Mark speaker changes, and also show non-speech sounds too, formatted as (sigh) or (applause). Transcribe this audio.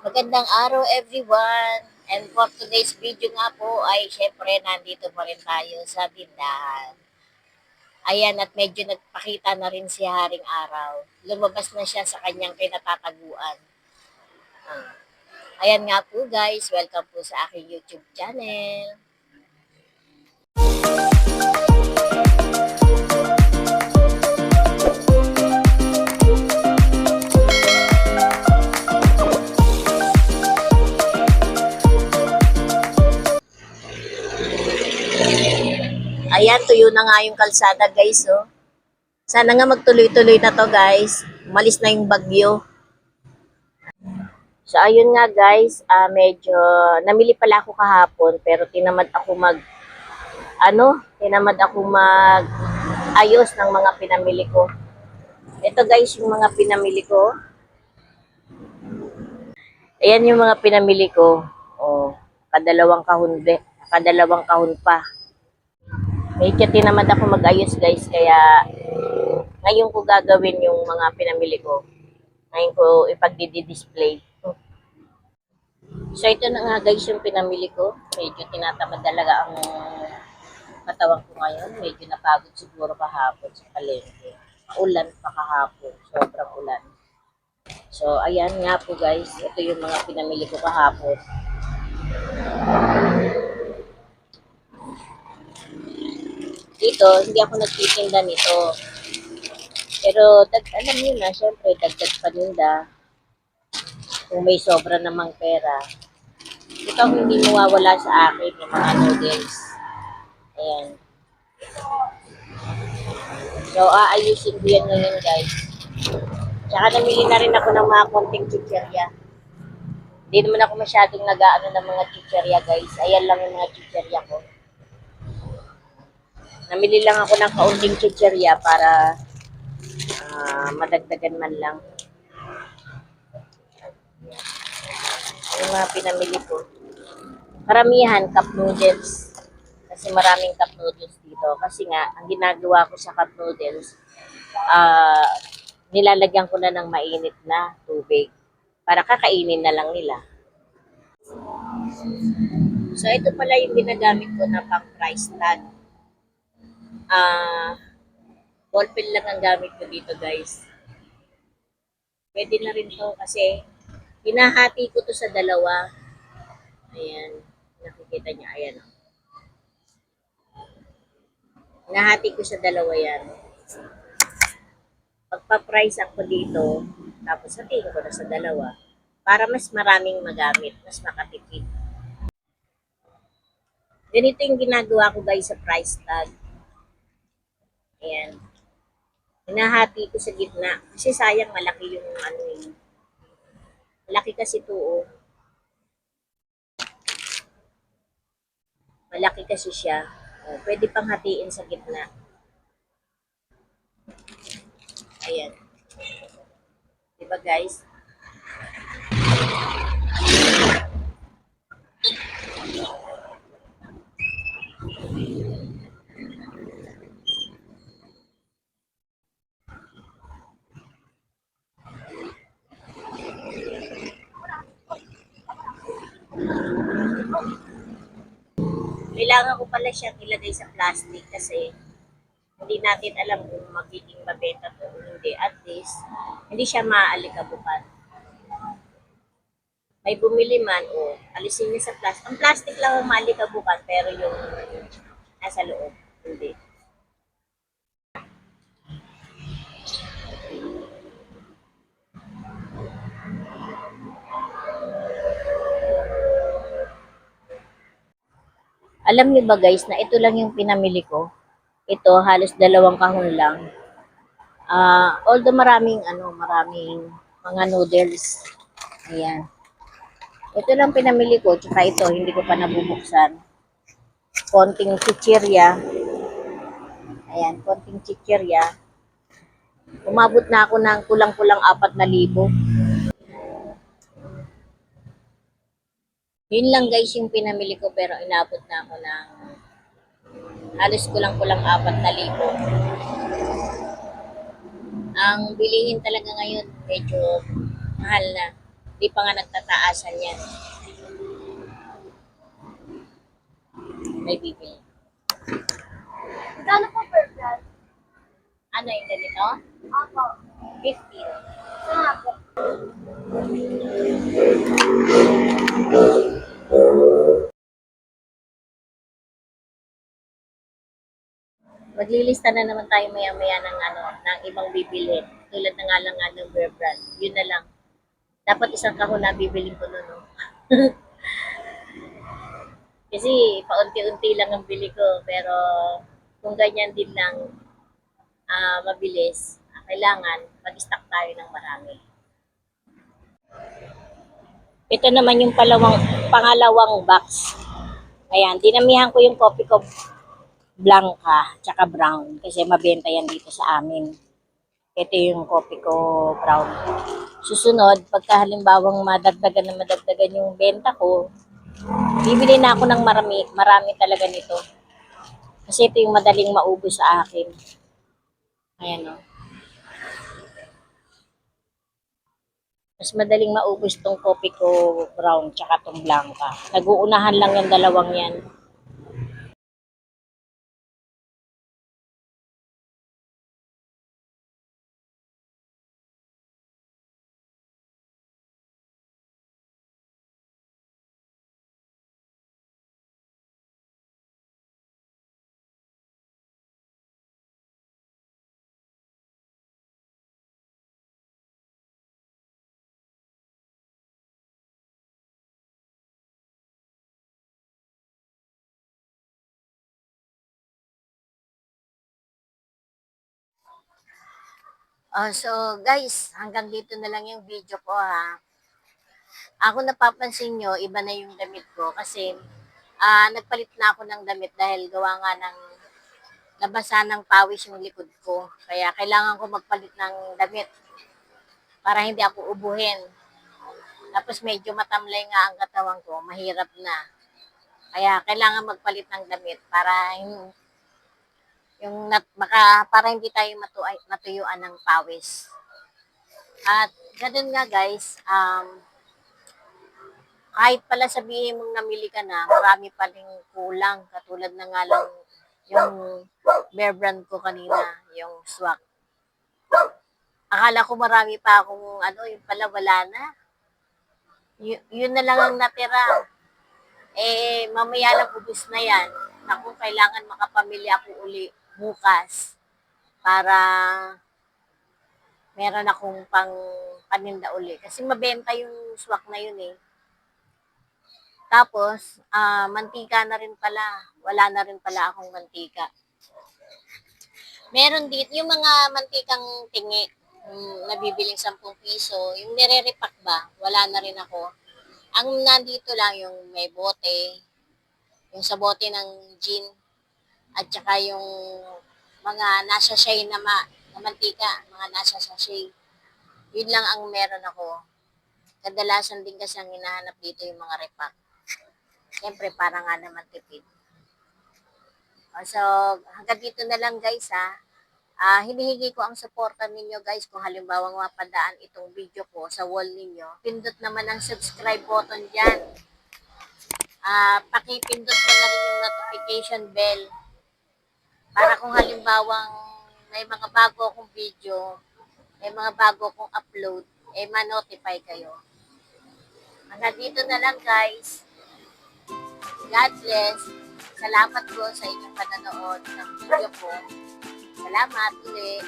Speaker 1: Magandang araw everyone! And for today's video nga po ay syempre nandito pa rin tayo sa tindahan. Ayan at medyo nagpakita na rin si Haring Araw. Lumabas na siya sa kanyang kinatataguan. Ah. Ayan nga po guys, welcome po sa aking YouTube channel. Ayan, tuyo na nga yung kalsada guys, oh. Sana nga magtuloy-tuloy na to guys. Umalis na yung bagyo. So ayun nga guys, ah medyo namili pala ako kahapon pero tinamad ako mag ano, tinamad ako mag ayos ng mga pinamili ko. Ito guys yung mga pinamili ko. Ayan yung mga pinamili ko. Oh, kadalawang kahon, kadalawang kahon pa. Medyo tinamad ako mag-ayos guys, kaya ngayon ko gagawin yung mga pinamili ko. Ngayon ko ipagdi-display. So ito na nga guys yung pinamili ko. Medyo tinatamad talaga ang katawan ko ngayon. Medyo napagod siguro kahapon sa palengke. Ulan pa kahapon. Sobrang ulan. So ayan nga po guys. Ito yung mga pinamili ko kahapon. Dito, hindi ako nagtitinda nito. Pero dag, alam niyo na, syempre, dagdag paninda. Kung may sobra namang pera. Ito hindi mawawala sa akin, yung mga noodles. Ayan. So, aayusin ko yan ngayon, guys. Tsaka namili na rin ako ng mga konting chicherya. Hindi naman ako masyadong nag-ano ng mga chicherya, guys. Ayan lang yung mga chicherya ko. Namili lang ako ng kaunting chicherya para ah, madagdagan man lang. Yung mga pinamili ko. Karamihan, cup noodles. Kasi maraming cup noodles dito. Kasi nga, ang ginagawa ko sa cup noodles, ah, nilalagyan ko na ng mainit na tubig para kakainin na lang nila. So, ito pala yung ginagamit ko na pang price tag. Ah, ballpen lang ang gamit ko dito, guys. Pwede na rin to kasi hinahati ko to sa dalawa. Ayan. Nakikita niya. Ayan. oh. Hinahati ko sa dalawa yan. Pagpa-price ako dito, tapos hatiin ko na sa dalawa para mas maraming magamit, mas makatipid. Ganito yung ginagawa ko guys sa price tag. Ayan. Hinahati ko sa gitna. Kasi sayang malaki yung ano eh. Malaki kasi ito oh. Malaki kasi siya. Oh, pwede pang hatiin sa gitna. Ayan. Diba guys? Kailangan ko pala siyang ilagay sa plastic kasi hindi natin alam kung magiging mabenta to o hindi. At least, hindi siya maaalikabukan. May bumili man o alisin niya sa plastic. Ang plastic lang ang maalikabukan pero yung nasa loob, hindi. Alam niyo ba guys na ito lang yung pinamili ko? Ito halos dalawang kahon lang. Ah, although maraming ano, maraming mga noodles. Ayan. Ito lang pinamili ko, tsaka ito hindi ko pa nabubuksan. Konting chichirya. Ayan, konting chichirya. Umabot na ako ng kulang-kulang apat na libo. Yun lang guys yung pinamili ko pero inabot na ako ng halos kulang-kulang apat na libo. Ang bilihin talaga ngayon medyo mahal na. Di pa nga nagtataasan yan. May bibili.
Speaker 2: Magkano po per brand?
Speaker 1: Ano yung ganito?
Speaker 2: Opo.
Speaker 1: 15.
Speaker 2: Nga
Speaker 1: Maglilista na naman tayo maya-maya ng ano, ng ibang bibilhin. Tulad na nga lang nga ng Bear Brand. Yun na lang. Dapat isang kahon na bibiling ko nun, no? (laughs) Kasi paunti-unti lang ang bili ko. Pero kung ganyan din lang ah, mabilis, ah, kailangan mag-stock tayo ng marami. Ito naman yung palawang, pangalawang box. Ayan, dinamihan ko yung coffee ko blanca tsaka brown kasi mabenta yan dito sa amin. Ito yung coffee ko brown. Susunod, pagka halimbawang madagdagan na madagdagan yung benta ko, bibili na ako ng marami, marami talaga nito. Kasi ito yung madaling maubos sa akin. Ayan o. Mas madaling maubos tong coffee ko brown tsaka tong blanca. Nag-uunahan lang yung dalawang yan. Ah, so guys, hanggang dito na lang yung video ko ha. Ako napapansin nyo, iba na yung damit ko kasi ah nagpalit na ako ng damit dahil gawa nga ng nabasa ng pawis yung likod ko. Kaya kailangan ko magpalit ng damit para hindi ako ubuhin. Tapos medyo matamlay nga ang katawan ko, mahirap na. Kaya kailangan magpalit ng damit para yung nat, baka para hindi tayo matuay, matuyuan ng pawis. At ganun nga guys, um, kahit pala sabihin mong namili ka na, marami pa rin kulang. Katulad na nga lang yung bear brand ko kanina, yung swak. Akala ko marami pa akong ano, yung pala wala na. Y- yun na lang ang natira. Eh, mamaya lang ubus na yan. Naku, kailangan makapamilya ako uli bukas para meron akong pang paninda uli. Kasi mabenta yung swak na yun eh. Tapos, ah, mantika na rin pala. Wala na rin pala akong mantika. Meron dito, yung mga mantikang tingi, yung nabibiling 10 piso, yung nire-repack ba, wala na rin ako. Ang nandito lang yung may bote, yung sa bote ng gin, at saka yung mga nasa sachet na, ma, na mantika, mga nasa sachet. Yun lang ang meron ako. Kadalasan din kasi ang hinahanap dito yung mga repack. Siyempre, para nga naman tipid. So, hanggang dito na lang guys ha. Ah, hinihingi ko ang suporta ninyo guys kung halimbawa mapadaan itong video ko sa wall ninyo. Pindot naman ang subscribe button dyan. Ah, pakipindot mo na rin yung notification bell para kung halimbawang may mga bago akong video, may mga bago akong upload, eh ma-notify kayo. Hanggang dito na lang guys. God bless. Salamat po sa inyong panonood ng video ko. Salamat ulit.